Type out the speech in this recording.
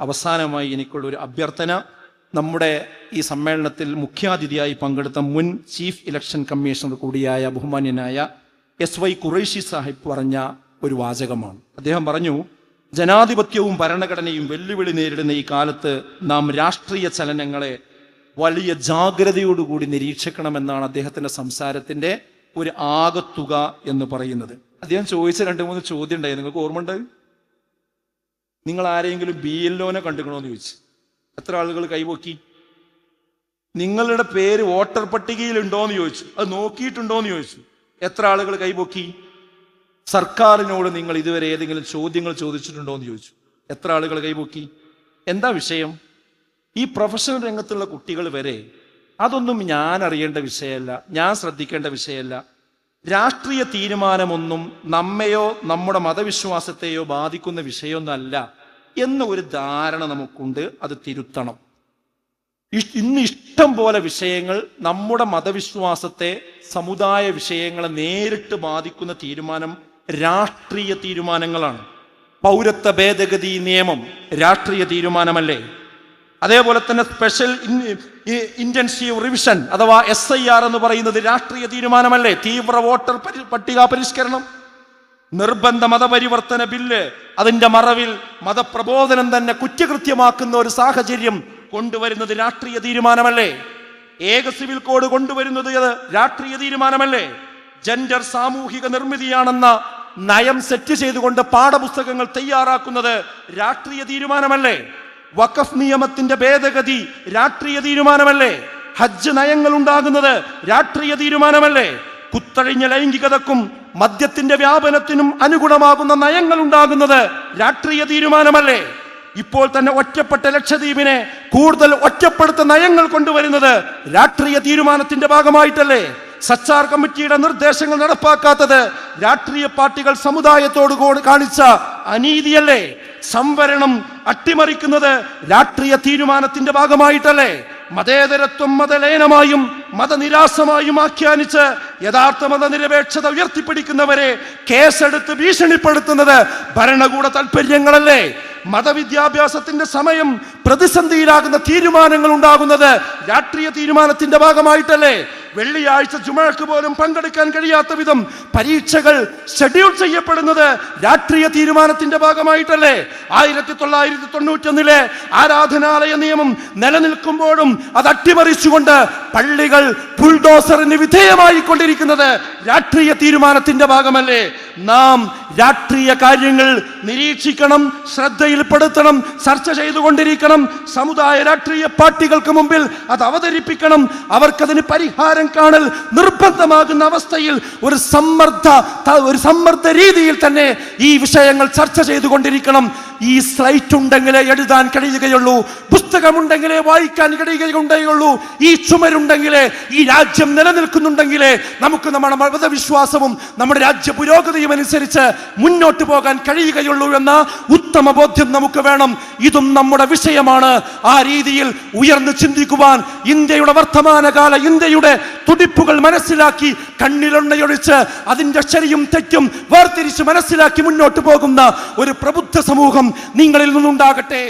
അവസാനമായി എനിക്കുള്ളൊരു അഭ്യർത്ഥന. നമ്മുടെ ഈ സമ്മേളനത്തിൽ മുഖ്യാതിഥിയായി പങ്കെടുത്ത മുൻ ചീഫ് ഇലക്ഷൻ കമ്മീഷണർ കൂടിയായ ബഹുമാന്യനായ എസ് വൈ ഖുറൈഷി സാഹിബ് പറഞ്ഞ ഒരു വാചകമാണ്. അദ്ദേഹം പറഞ്ഞു ജനാധിപത്യവും ഭരണഘടനയും വെല്ലുവിളി നേരിടുന്ന ഈ കാലത്ത് നാം രാഷ്ട്രീയ ചലനങ്ങളെ വലിയ ജാഗ്രതയോടുകൂടി നിരീക്ഷിക്കണമെന്നാണ് അദ്ദേഹത്തിന്റെ സംസാരത്തിന്റെ ഒരു ആകത്തുക എന്ന് പറയുന്നത്. അദ്ദേഹം ചോദിച്ച രണ്ട് മൂന്ന് ചോദ്യം ഉണ്ടായി നിങ്ങൾക്ക് ഓർമ്മ ഉണ്ട് നിങ്ങൾ ആരെങ്കിലും ബി എൽ ഒനെ കണ്ടുക്കണോന്ന് ചോദിച്ചു. എത്ര ആളുകൾ കൈപോക്കി നിങ്ങളുടെ പേര് വോട്ടർ പട്ടികയിൽ ഉണ്ടോന്ന് ചോദിച്ചു. അത് നോക്കിയിട്ടുണ്ടോന്ന് ചോദിച്ചു. എത്ര ആളുകൾ കൈപോക്കി സർക്കാരിനോട് നിങ്ങൾ ഇതുവരെ ഏതെങ്കിലും ചോദ്യങ്ങൾ ചോദിച്ചിട്ടുണ്ടോ എന്ന് ചോദിച്ചു. എത്ര ആളുകൾ കൈപോക്കി എന്താ വിഷയം? ഈ പ്രൊഫഷണൽ രംഗത്തുള്ള കുട്ടികൾ വരെ അതൊന്നും ഞാൻ അറിയേണ്ട വിഷയമല്ല. ഞാൻ ശ്രദ്ധിക്കേണ്ട വിഷയമല്ല. രാഷ്ട്രീയ തീരുമാനമൊന്നും നമ്മെയോ നമ്മുടെ മതവിശ്വാസത്തെയോ ബാധിക്കുന്ന വിഷയമൊന്നല്ല എന്ന ഒരു ധാരണ നമുക്കുണ്ട്. അത് തിരുത്തണം. ഇന്ന് ഇഷ്ടം പോലെ വിഷയങ്ങൾ നമ്മുടെ മതവിശ്വാസത്തെ സമുദായ വിഷയങ്ങളെ നേരിട്ട് ബാധിക്കുന്ന തീരുമാനം രാഷ്ട്രീയ തീരുമാനങ്ങളാണ്. പൗരത്വ ഭേദഗതി നിയമം രാഷ്ട്രീയ തീരുമാനമല്ലേ? അതേപോലെ തന്നെ സ്പെഷ്യൽ ഇന്റൻസീവ് റിവിഷൻ അഥവാ എസ് ഐ ആർ എന്ന് പറയുന്നത് രാഷ്ട്രീയ തീരുമാനമല്ലേ? തീവ്ര വോട്ടർ പട്ടികാ പരിഷ്കരണം നിർബന്ധ മതപരിവർത്തന ബില്ല് അതിന്റെ മറവിൽ മതപ്രബോധനം തന്നെ കുറ്റകൃത്യമാക്കുന്ന ഒരു സാഹചര്യം കൊണ്ടുവരുന്നത് രാഷ്ട്രീയ തീരുമാനമല്ലേ? ഏക സിവിൽ കോഡ് കൊണ്ടുവരുന്നത് രാഷ്ട്രീയ തീരുമാനമല്ലേ? ജെൻഡർ സാമൂഹിക നിർമ്മിതിയാണെന്ന നയം സെറ്റ് ചെയ്തുകൊണ്ട് പാഠപുസ്തകങ്ങൾ തയ്യാറാക്കുന്നത് രാഷ്ട്രീയ തീരുമാനമല്ലേ? വഖഫ് നിയമത്തിന്റെ ഭേദഗതി രാഷ്ട്രീയ തീരുമാനമല്ലേ? ഹജ്ജ് നയങ്ങൾ ഉണ്ടാകുന്നത് രാഷ്ട്രീയ തീരുമാനമല്ലേ? കുത്തഴിഞ്ഞ ലൈംഗികതക്കും മദ്യത്തിന്റെ വ്യാപനത്തിനും അനുഗുണമാകുന്ന നയങ്ങൾ ഉണ്ടാകുന്നത് രാഷ്ട്രീയ തീരുമാനമല്ലേ? ഇപ്പോൾ തന്നെ ഒറ്റപ്പെട്ട ലക്ഷദ്വീപിനെ കൂടുതൽ ഒറ്റപ്പെടുത്ത നയങ്ങൾ കൊണ്ടുവരുന്നത് രാഷ്ട്രീയ തീരുമാനത്തിന്റെ ഭാഗമായിട്ടല്ലേ? സച്ചാർ കമ്മിറ്റിയുടെ നിർദ്ദേശങ്ങൾ നടപ്പാക്കാത്തത് രാഷ്ട്രീയ പാർട്ടികൾ സമുദായത്തോട് കാണിച്ച അനീതിയല്ലേ? സംവരണം അട്ടിമറിക്കുന്നത് രാഷ്ട്രീയ തീരുമാനത്തിന്റെ ഭാഗമായിട്ടല്ലേ? മതേതരത്വം മതലയനമായും മതനിരാസമായും ആഖ്യാനിച്ച് യഥാർത്ഥ മതനിരപേക്ഷത ഉയർത്തിപ്പിടിക്കുന്നവരെ കേസെടുത്ത് ഭീഷണിപ്പെടുത്തുന്നത് ഭരണകൂട താല്പര്യങ്ങളല്ലേ മതവിദ്യാഭ്യാസത്തിന്റെ സമയം പ്രതിസന്ധിയിലാകുന്ന തീരുമാനങ്ങൾ ഉണ്ടാകുന്നത് രാഷ്ട്രീയ തീരുമാനത്തിന്റെ ഭാഗമായിട്ടല്ലേ? വെള്ളിയാഴ്ച ചുമക്ക് പോലും പങ്കെടുക്കാൻ കഴിയാത്ത വിധം പരീക്ഷകൾ ഷെഡ്യൂൾ ചെയ്യപ്പെടുന്നത് രാഷ്ട്രീയ തീരുമാനത്തിന്റെ ഭാഗമായിട്ടല്ലേ? ആയിരത്തി തൊള്ളായിരത്തി തൊണ്ണൂറ്റൊന്നിലെ ആരാധനാലയ നിയമം നിലനിൽക്കുമ്പോഴും അത് അട്ടിമറിച്ചുകൊണ്ട് പള്ളികൾ ബുൾഡോസറിന് വിധേയമായി കൊണ്ടിരിക്കുന്നത് രാഷ്ട്രീയ തീരുമാനത്തിന്റെ ഭാഗമല്ലേ? നാം രാഷ്ട്രീയ കാര്യങ്ങൾ നിരീക്ഷിക്കണം ശ്രദ്ധയിൽപ്പെടുത്തണം ചർച്ച ചെയ്തുകൊണ്ടിരിക്കണം. സമുദായ രാഷ്ട്രീയ പാർട്ടികൾക്ക് മുമ്പിൽ അത് അവതരിപ്പിക്കണം. അവർക്കതിന് പരിഹാരം കാണൽ നിർബന്ധമാകുന്ന അവസ്ഥയിൽ ഒരു സമ്മർദ്ദ ഒരു സമ്മർദ്ദ രീതിയിൽ തന്നെ ഈ വിഷയങ്ങൾ ചർച്ച ചെയ്തുകൊണ്ടിരിക്കണം. ഈ സ്ലൈറ്റ് ഉണ്ടെങ്കിലേ എഴുതാൻ കഴിയുകയുള്ളൂ. പുസ്തകമുണ്ടെങ്കിലേ വായിക്കാൻ കഴിയുകയുണ്ടേയുള്ളൂ ഈ ചുമരുണ്ടെങ്കിലേ ഈ രാജ്യം നിലനിൽക്കുന്നുണ്ടെങ്കിലേ നമുക്ക് നമ്മുടെ മതവിശ്വാസവും നമ്മുടെ രാജ്യ പുരോഗതിയും അനുസരിച്ച് മുന്നോട്ട് പോകാൻ കഴിയുകയുള്ളൂ എന്ന ഉത്തമ ബോധ്യം നമുക്ക് വേണം. ഇതും നമ്മുടെ വിഷയമാണ്. ആ രീതിയിൽ ഉയർന്നു ചിന്തിക്കുവാൻ ഇന്ത്യയുടെ വർത്തമാനകാല ഇന്ത്യയുടെ തുടിപ്പുകൾ മനസ്സിലാക്കി കണ്ണിലെണ്ണയൊഴിച്ച് അതിന്റെ ശരിയും തെറ്റും വേർതിരിച്ച് മനസ്സിലാക്കി മുന്നോട്ട് പോകുന്ന ഒരു പ്രബുദ്ധ സമൂഹം നിങ്ങളിൽ നിന്നുണ്ടാകട്ടെ.